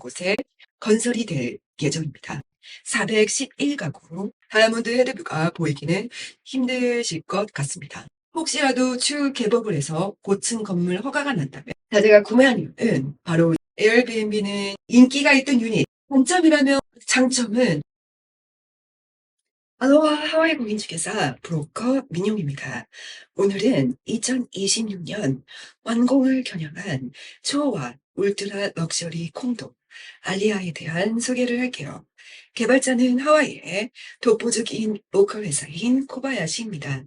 곳에 건설이 될 예정입니다. 411가구 다이아몬드 헤드뷰가 보이기는 힘드실 것 같습니다. 혹시라도 추후 개법을 해서 고층 건물 허가가 난다면 자제가 구매한 이유는 바로 에어비앤비는 인기가 있던 유닛 단점이라면 장점은 알로하 하와이 공인중개사 브로커 민용입니다. 오늘은 2026년 완공을 겨냥한 초호화 울트라 럭셔리 콘도 알리아에 대한 소개를 할게요. 개발자는 하와이의 독보적인 로컬 회사인 코바야시입니다.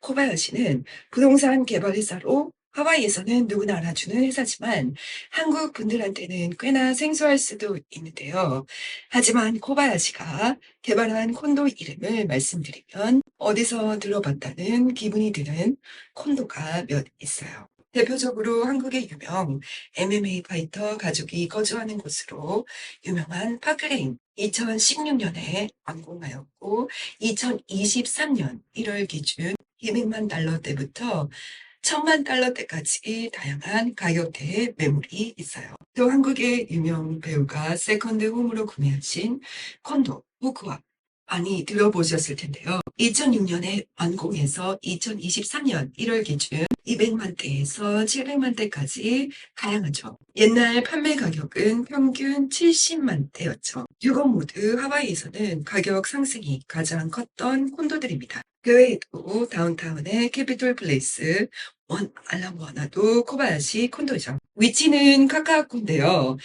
코바야시는 부동산 개발 회사로 하와이에서는 누구나 알아주는 회사지만 한국 분들한테는 꽤나 생소할 수도 있는데요. 하지만 코바야시가 개발한 콘도 이름을 말씀드리면 어디서 들어봤다는 기분이 드는 콘도가 몇 있어요. 대표적으로 한국의 유명 MMA 파이터 가족이 거주하는 곳으로 유명한 파크레인 2016년에 완공하였고 2023년 1월 기준 200만 달러대부터 1000만 달러대까지 다양한 가격대의 매물이 있어요. 또 한국의 유명 배우가 세컨드 홈으로 구매하신 콘도 후쿠와 많이 들어보셨을 텐데요. 2006년에 완공해서 2023년 1월 기준 200만 대에서 700만 대까지 다양하죠. 옛날 판매 가격은 평균 70만 대였죠. 유건 모드 하와이에서는 가격 상승이 가장 컸던 콘도들입니다. 그 외에도 다운타운의 캐피톨 플레이스, 원 알라모아나도 코바야시 콘도죠. 위치는 카카오콘데요.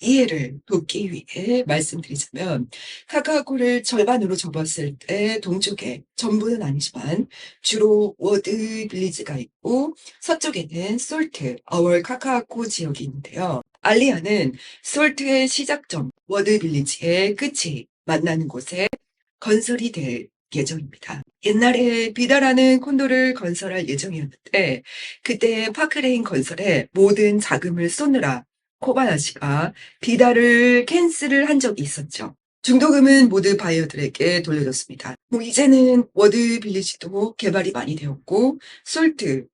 이해를 돕기 위해 말씀드리자면 카카오를 절반으로 접었을 때 동쪽에 전부는 아니지만 주로 워드 빌리지가 있고 서쪽에는 솔트, 어월 카카오 지역이 있는데요. 알리아는 솔트의 시작점 워드 빌리지의 끝이 만나는 곳에 건설이 될 예정입니다. 옛날에 비다라는 콘도를 건설할 예정이었는데 그때 파크레인 건설에 모든 자금을 쏟느라 코바야시가 비다를 캔슬을 한 적이 있었죠. 중도금은 모두 바이어들에게 돌려줬습니다. 뭐 이제는 워드 빌리지도 개발이 많이 되었고 솔트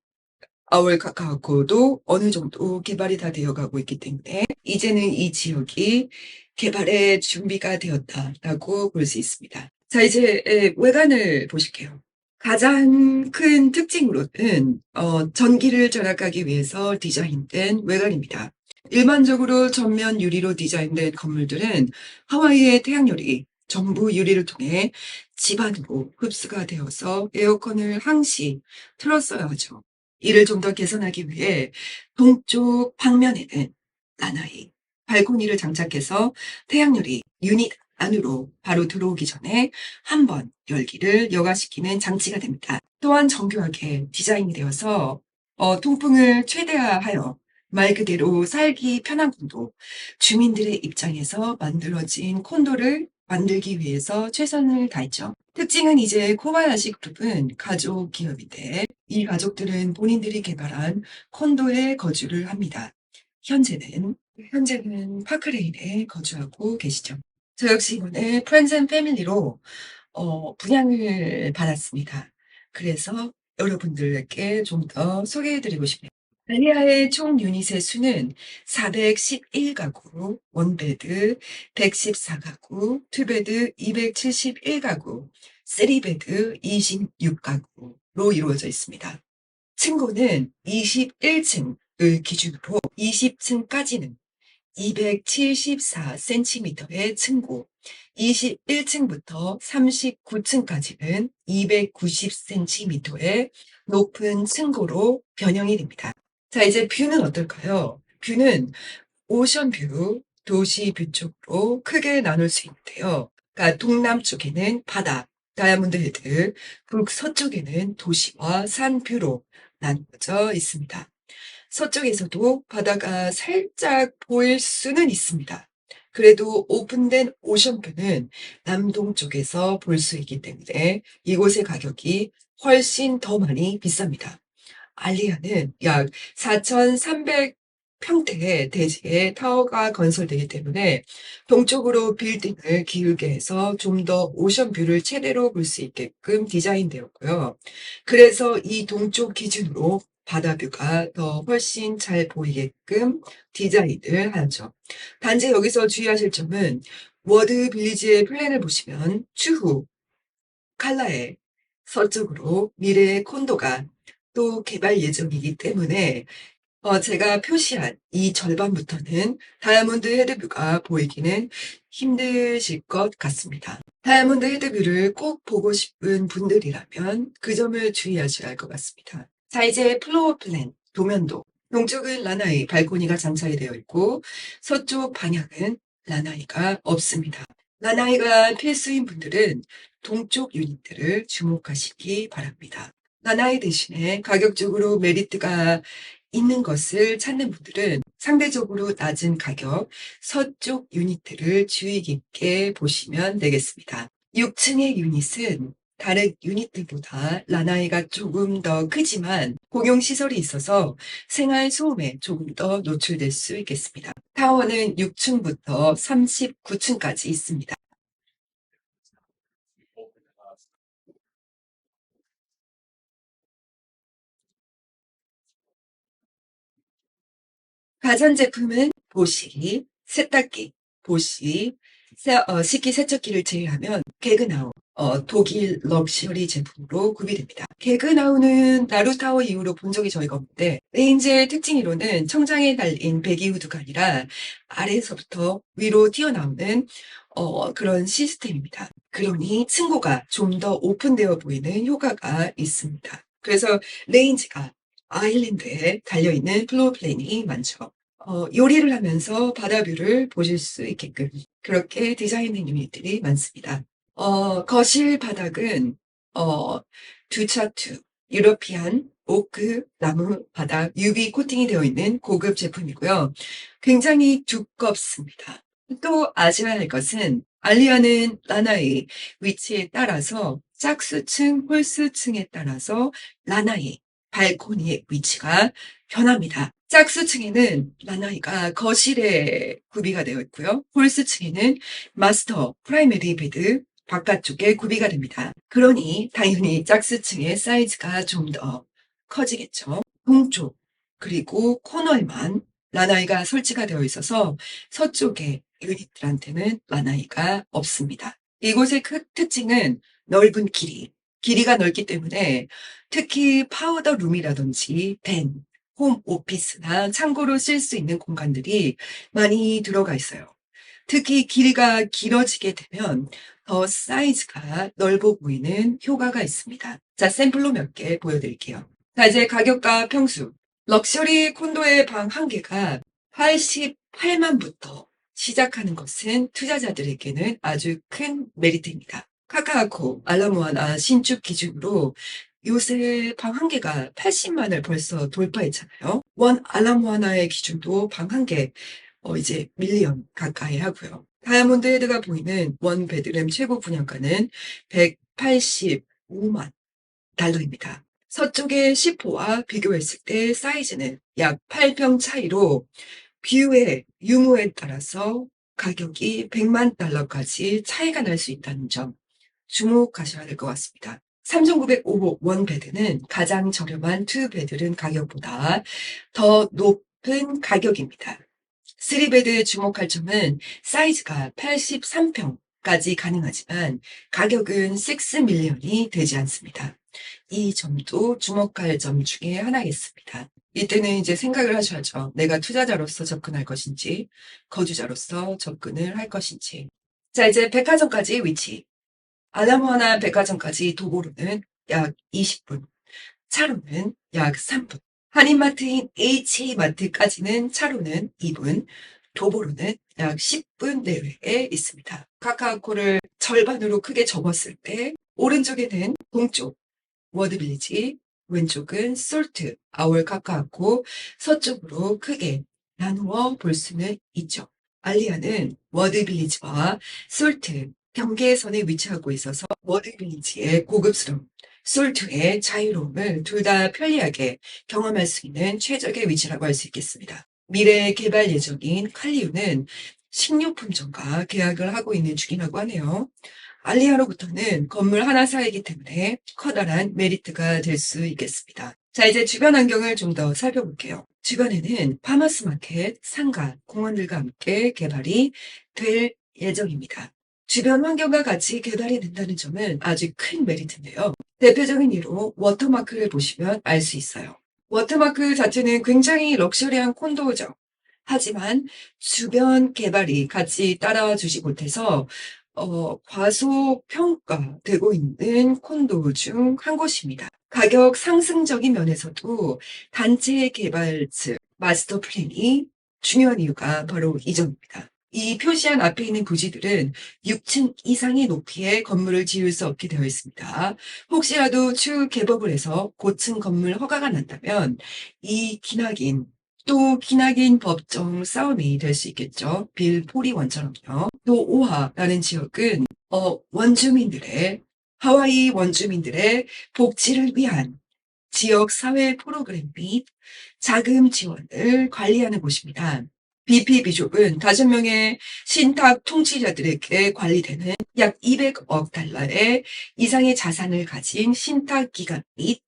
아월 카카오코도 어느 정도 개발이 다 되어가고 있기 때문에 이제는 이 지역이 개발의 준비가 되었다라고 볼 수 있습니다. 자 이제 에, 외관을 보실게요. 가장 큰 특징으로는 어, 전기를 절약하기 위해서 디자인된 외관입니다. 일반적으로 전면 유리로 디자인된 건물들은 하와이의 태양열이 전부 유리를 통해 집안으로 흡수가 되어서 에어컨을 항시 틀었어야 하죠. 이를 좀 더 개선하기 위해 동쪽 방면에는 나나이 발코니를 장착해서 태양열이 유닛 안으로 바로 들어오기 전에 한 번 열기를 여과시키는 장치가 됩니다. 또한 정교하게 디자인이 되어서 어, 통풍을 최대화하여 말 그대로 살기 편한 콘도, 주민들의 입장에서 만들어진 콘도를 만들기 위해서 최선을 다했죠. 특징은 이제 코바야시 그룹은 가족 기업인데 이 가족들은 본인들이 개발한 콘도에 거주를 합니다. 현재는 현재는 파크레인에 거주하고 계시죠. 저 역시 이번에 프렌즈 앤 패밀리로 어, 분양을 받았습니다. 그래서 여러분들께 좀 더 소개해드리고 싶네요. 알리아의 총 유닛의 수는 411가구, 원베드 114가구, 투베드 271가구, 쓰리베드 26가구로 이루어져 있습니다. 층고는 21층을 기준으로 20층까지는 274cm의 층고, 21층부터 39층까지는 290cm의 높은 층고로 변형이 됩니다. 자, 이제 뷰는 어떨까요? 뷰는 오션 뷰, 도시 뷰 쪽으로 크게 나눌 수 있는데요. 그러니까 동남쪽에는 바다, 다이아몬드 헤드, 북서쪽에는 도시와 산 뷰로 나눠져 있습니다. 서쪽에서도 바다가 살짝 보일 수는 있습니다. 그래도 오픈된 오션뷰는 남동쪽에서 볼 수 있기 때문에 이곳의 가격이 훨씬 더 많이 비쌉니다. 알리아는 약 4,300 평대의 대지에 타워가 건설되기 때문에 동쪽으로 빌딩을 기울게 해서 좀 더 오션뷰를 최대로 볼 수 있게끔 디자인되었고요. 그래서 이 동쪽 기준으로 바다뷰가 더 훨씬 잘 보이게끔 디자인을 하죠. 단지 여기서 주의하실 점은 워드 빌리지의 플랜을 보시면 추후 칼라의 서쪽으로 미래의 콘도가 또 개발 예정이기 때문에 어, 제가 표시한 이 절반부터는 다이아몬드 헤드뷰가 보이기는 힘드실 것 같습니다. 다이아몬드 헤드뷰를 꼭 보고 싶은 분들이라면 그 점을 주의하셔야 할 것 같습니다. 자, 이제 플로어 플랜, 도면도. 동쪽은 라나이 발코니가 장착이 되어 있고 서쪽 방향은 라나이가 없습니다. 라나이가 필수인 분들은 동쪽 유닛들을 주목하시기 바랍니다. 라나이 대신에 가격적으로 메리트가 있는 것을 찾는 분들은 상대적으로 낮은 가격 서쪽 유닛들을 주의 깊게 보시면 되겠습니다. 6층의 유닛은 다른 유닛들보다 라나이가 조금 더 크지만 공용시설이 있어서 생활 소음에 조금 더 노출될 수 있겠습니다. 타워는 6층부터 39층까지 있습니다. 가전제품은 보시, 세탁기, 보시, 세- 어, 식기세척기를 제외하면 개그나우, 어, 독일 럭셔리 제품으로 구비됩니다. 개그나우는 나루타워 이후로 본 적이 저희가 없는데 레인지의 특징으로는 청장에 달린 배기후드가 아니라 아래에서부터 위로 튀어나오는 어, 그런 시스템입니다. 그러니 층고가 좀 더 오픈되어 보이는 효과가 있습니다. 그래서 레인지가 아일랜드에 달려있는 플로어 플랜이 많죠. 어, 요리를 하면서 바다 뷰를 보실 수 있게끔 그렇게 디자인된 유닛들이 많습니다. 어, 거실 바닥은 어, 두차투 유러피안 오크 나무 바닥 UV 코팅이 되어 있는 고급 제품이고요. 굉장히 두껍습니다. 또 아셔야 할 것은 알리아는 라나의 위치에 따라서 짝수층, 홀수층에 따라서 라나의 발코니의 위치가 변합니다. 짝수층에는 라나이가 거실에 구비가 되어 있고요. 홀수층에는 마스터 프라이머리 베드 바깥쪽에 구비가 됩니다. 그러니 당연히 짝수층의 사이즈가 좀 더 커지겠죠. 동쪽 그리고 코너에만 라나이가 설치가 되어 있어서 서쪽의 유닛들한테는 라나이가 없습니다. 이곳의 크- 특징은 넓은 길이, 길이가 넓기 때문에 특히 파우더 룸이라든지 벤, 홈 오피스나 창고로 쓸 수 있는 공간들이 많이 들어가 있어요. 특히 길이가 길어지게 되면 더 사이즈가 넓어 보이는 효과가 있습니다. 자, 샘플로 몇 개 보여드릴게요. 자, 이제 가격과 평수. 럭셔리 콘도의 방 한 개가 88만부터 시작하는 것은 투자자들에게는 아주 큰 메리트입니다. 카카오코, 알라모아나 신축 기준으로 요새 방 한 개가 80만을 벌써 돌파했잖아요. 원 알라모아나의 기준도 방 한 개, 어, 이제 밀리언 가까이 하고요. 다이아몬드 헤드가 보이는 원 베드룸 최고 분양가는 185만 달러입니다. 서쪽의 10호와 비교했을 때 사이즈는 약 8평 차이로 뷰의 유무에 따라서 가격이 100만 달러까지 차이가 날 수 있다는 점 주목하셔야 될 것 같습니다. 3,905호 원 베드는 가장 저렴한 투 베드룸 가격보다 더 높은 가격입니다. 3베드에 주목할 점은 사이즈가 83평까지 가능하지만 가격은 6밀리언이 되지 않습니다. 이 점도 주목할 점 중에 하나겠습니다. 이때는 이제 생각을 하셔야죠. 내가 투자자로서 접근할 것인지, 거주자로서 접근을 할 것인지. 자, 이제 백화점까지 위치. 알라모아나 백화점까지 도보로는 약 20분, 차로는 약 3분. 한인마트인 H마트까지는 차로는 2분, 도보로는 약 10분 내외에 있습니다. 카카오코를 절반으로 크게 접었을 때 오른쪽에는 동쪽 워드빌리지, 왼쪽은 솔트, 아울 카카오코, 서쪽으로 크게 나누어 볼 수는 있죠. 알리아는 워드빌리지와 솔트 경계선에 위치하고 있어서 워드빌리지의 고급스러움, 솔트의 자유로움을 둘 다 편리하게 경험할 수 있는 최적의 위치라고 할 수 있겠습니다. 미래 개발 예정인 칼리우는 식료품점과 계약을 하고 있는 중이라고 하네요. 알리아로부터는 건물 하나 사이기 때문에 커다란 메리트가 될 수 있겠습니다. 자, 이제 주변 환경을 좀 더 살펴볼게요. 주변에는 파마스 마켓, 상가, 공원들과 함께 개발이 될 예정입니다. 주변 환경과 같이 개발이 된다는 점은 아주 큰 메리트인데요. 대표적인 예로 워터마크를 보시면 알 수 있어요. 워터마크 자체는 굉장히 럭셔리한 콘도죠. 하지만 주변 개발이 같이 따라와 주지 못해서 어, 과소 평가되고 있는 콘도 중 한 곳입니다. 가격 상승적인 면에서도 단체 개발 측 마스터 플랜이 중요한 이유가 바로 이 점입니다. 이 표시한 앞에 있는 부지들은 6층 이상의 높이의 건물을 지을 수 없게 되어 있습니다. 혹시라도 추후 개법을 해서 고층 건물 허가가 난다면 이 기나긴 또 기나긴 법정 싸움이 될 수 있겠죠. 빌 포리 원처럼요. 또 오하라는 지역은 어, 원주민들의 하와이 원주민들의 복지를 위한 지역 사회 프로그램 및 자금 지원을 관리하는 곳입니다. BP 비숍은 다섯 명의 신탁 통치자들에게 관리되는 약 200억 달러의 이상의 자산을 가진 신탁 기관 및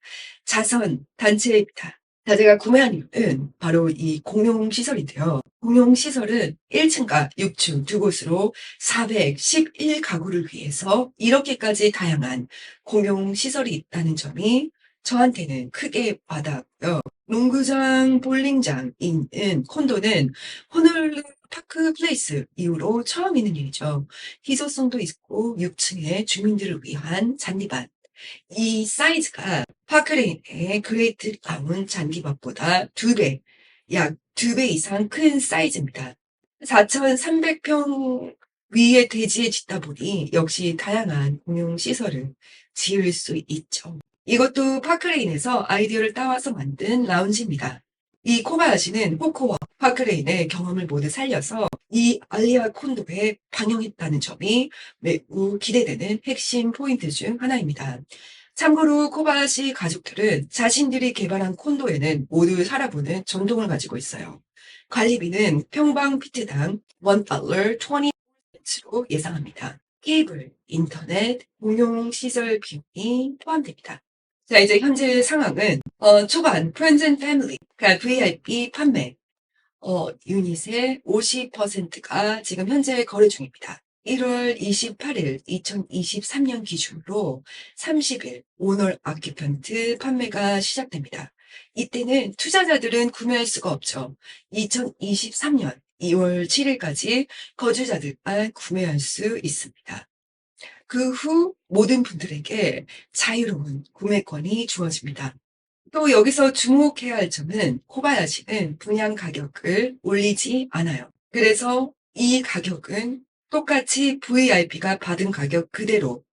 자선 단체입니다. 자, 제가 구매한 이유는 바로 이 공용시설인데요. 공용시설은 1층과 6층 두 곳으로 411가구를 위해서 이렇게까지 다양한 공용시설이 있다는 점이 저한테는 크게 와닿았고요. 농구장, 볼링장 있는 콘도는 호놀룰루 파크 플레이스 이후로 처음 있는 일이죠. 희소성도 있고 6층의 주민들을 위한 잔디밭. 이 사이즈가 파크레인의 그레이트 라운 잔디밭보다 두 배, 약두배 이상 큰 사이즈입니다. 4,300평 위의 대지에 짓다 보니 역시 다양한 공용 시설을 지을 수 있죠. 이것도 파크레인에서 아이디어를 따와서 만든 라운지입니다. 이 코바야시는 호코와 파크레인의 경험을 모두 살려서 이 알리아 콘도에 방영했다는 점이 매우 기대되는 핵심 포인트 중 하나입니다. 참고로 코바야시 가족들은 자신들이 개발한 콘도에는 모두 살아보는 전통을 가지고 있어요. 관리비는 평방 피트당 1달러 20센트로 예상합니다. 케이블, 인터넷, 공용 시설 비용이 포함됩니다. 자, 이제 현재 상황은 어, 초반 Friends and Family, 그러니까 VIP 판매 어, 유닛의 50%가 지금 현재 거래 중입니다. 1월 28일 2023년 기준으로 30일 오널 아큐펀트 판매가 시작됩니다. 이때는 투자자들은 구매할 수가 없죠. 2023년 2월 7일까지 거주자들만 구매할 수 있습니다. 그 후 모든 분들에게 자유로운 구매권이 주어집니다. 또 여기서 주목해야 할 점은 코바야시는 분양 가격을 올리지 않아요. 그래서 이 가격은 똑같이 VIP가 받은 가격 그대로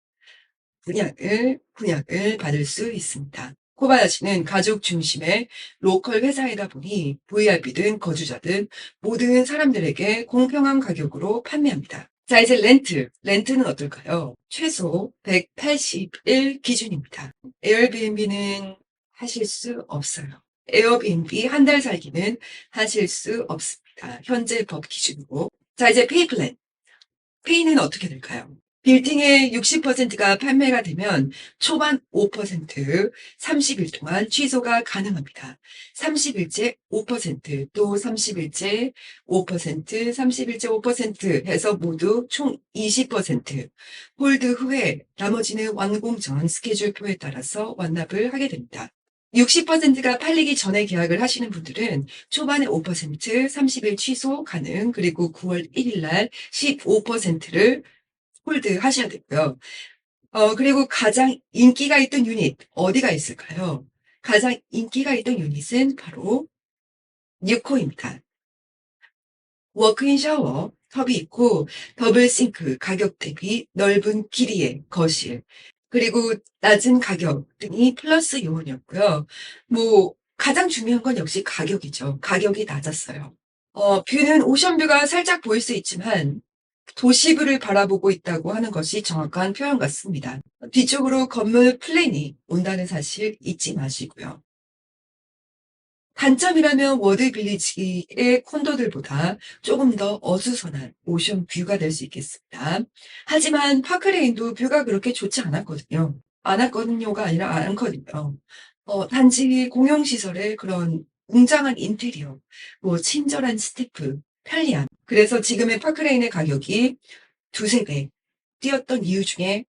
분양을, 분양을 받을 수 있습니다. 코바야시는 가족 중심의 로컬 회사이다 보니 VIP든 거주자든 모든 사람들에게 공평한 가격으로 판매합니다. 자, 이제 렌트. 렌트는 어떨까요? 최소 181 기준입니다. 에어비앤비는 하실 수 없어요. 에어비앤비 한 달 살기는 하실 수 없습니다. 현재 법 기준으로. 자, 이제 페이 플랜. 페이는 어떻게 될까요? 빌딩의 60%가 판매가 되면 초반 5%, 30일 동안 취소가 가능합니다. 30일째 5%, 또 30일째 5%, 30일째 5% 해서 모두 총 20%. 홀드 후에 나머지는 완공 전 스케줄표에 따라서 완납을 하게 됩니다. 60%가 팔리기 전에 계약을 하시는 분들은 초반에 5%, 30일 취소 가능, 그리고 9월 1일 날 15%를 홀드 하셔야 되고요. 어, 그리고 가장 인기가 있던 유닛, 어디가 있을까요? 가장 인기가 있던 유닛은 바로 뉴코입니다. 워크인 샤워, 텁이 있고, 더블 싱크, 가격 대비 넓은 길이의 거실, 그리고 낮은 가격 등이 플러스 요원이었고요. 뭐, 가장 중요한 건 역시 가격이죠. 가격이 낮았어요. 어, 뷰는 오션뷰가 살짝 보일 수 있지만, 도시뷰를 바라보고 있다고 하는 것이 정확한 표현 같습니다. 뒤쪽으로 건물 플랜이 온다는 사실 잊지 마시고요. 단점이라면 워드 빌리지의 콘도들보다 조금 더 어수선한 오션 뷰가 될 수 있겠습니다. 하지만 파크레인도 뷰가 그렇게 좋지 않았거든요. 않았거든요가 아니라 않거든요. 어, 단지 공용시설의 그런 웅장한 인테리어, 뭐 친절한 스태프, 편리함. 그래서 지금의 파크레인의 가격이 두세 배 뛰었던 이유 중에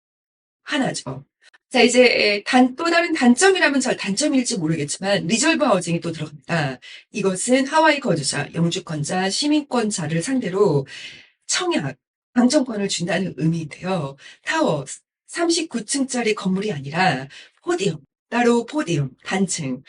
하나죠. 자, 이제 단, 또 다른 단점이라면 잘 단점일지 모르겠지만 리졸브 하우징이 또 들어갑니다. 이것은 하와이 거주자, 영주권자, 시민권자를 상대로 청약, 당첨권을 준다는 의미인데요. 타워 39층짜리 건물이 아니라 포디움, 따로 포디움, 단층,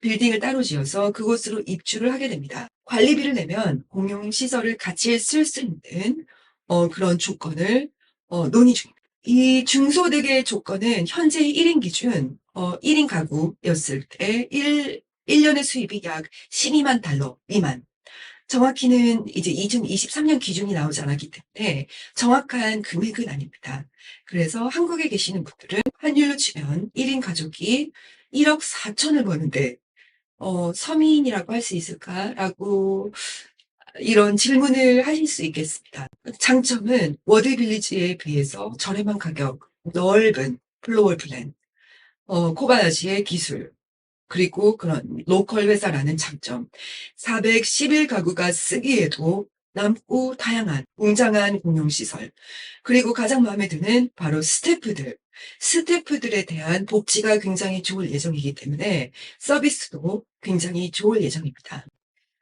빌딩을 따로 지어서 그곳으로 입주를 하게 됩니다. 관리비를 내면 공용 시설을 같이 쓸 수 있는 어, 그런 조건을 어, 논의 중입니다. 이 중소득의 조건은 현재 1인 기준 어, 1인 가구였을 때 1, 1년의 수입이 약 12만 달러 미만. 정확히는 이제 2023년 기준이 나오지 않았기 때문에 정확한 금액은 아닙니다. 그래서 한국에 계시는 분들은 환율로 치면 1인 가족이 1억 4천을 버는데 어, 서민이라고 할 수 있을까라고 이런 질문을 하실 수 있겠습니다. 장점은 워드 빌리지에 비해서 저렴한 가격, 넓은 플로어 플랜, 어, 코바야시의 기술, 그리고 그런 로컬 회사라는 장점. 411가구가 쓰기에도 남고 다양한 웅장한 공용시설. 그리고 가장 마음에 드는 바로 스태프들. 스태프들에 대한 복지가 굉장히 좋을 예정이기 때문에 서비스도 굉장히 좋을 예정입니다.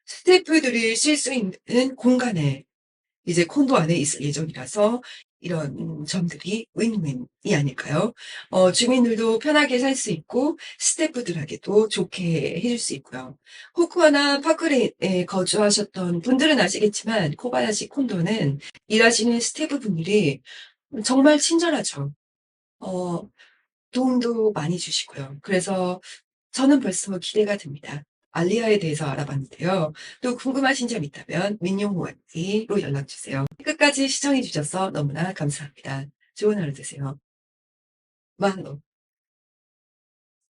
스태프들이 쉴 수 있는 공간에 이제 콘도 안에 있을 예정이라서 이런 점들이 윈윈이 아닐까요? 어, 주민들도 편하게 살 수 있고 스태프들에게도 좋게 해줄 수 있고요. 호쿠아나 파크레에 거주하셨던 분들은 아시겠지만 코바야시 콘도는 일하시는 스태프분들이 정말 친절하죠. 어, 도움도 많이 주시고요. 그래서 저는 벌써 기대가 됩니다. 알리아에 대해서 알아봤는데요. 또 궁금하신 점 있다면 민용호원이로 연락 주세요. 끝까지 시청해 주셔서 너무나 감사합니다. 좋은 하루 되세요. 마노.